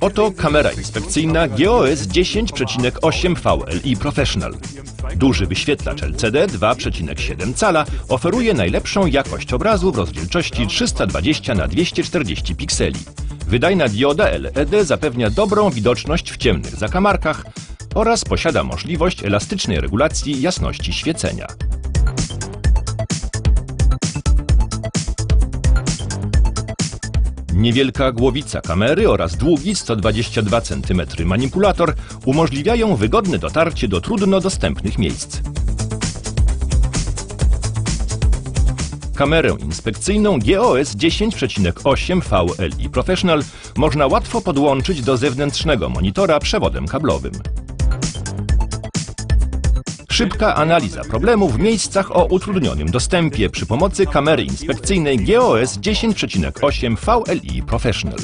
Oto kamera inspekcyjna GOS 10,8 VLI Professional. Duży wyświetlacz LCD 2,7 cala oferuje najlepszą jakość obrazu w rozdzielczości 320 na 240 pikseli. Wydajna dioda LED zapewnia dobrą widoczność w ciemnych zakamarkach oraz posiada możliwość elastycznej regulacji jasności świecenia. Niewielka głowica kamery oraz długi 122 cm manipulator umożliwiają wygodne dotarcie do trudno dostępnych miejsc. Kamerę inspekcyjną GOS 10,8 VLI Professional można łatwo podłączyć do zewnętrznego monitora przewodem kablowym. Szybka analiza problemu w miejscach o utrudnionym dostępie przy pomocy kamery inspekcyjnej GOS 10,8 VLI Professional.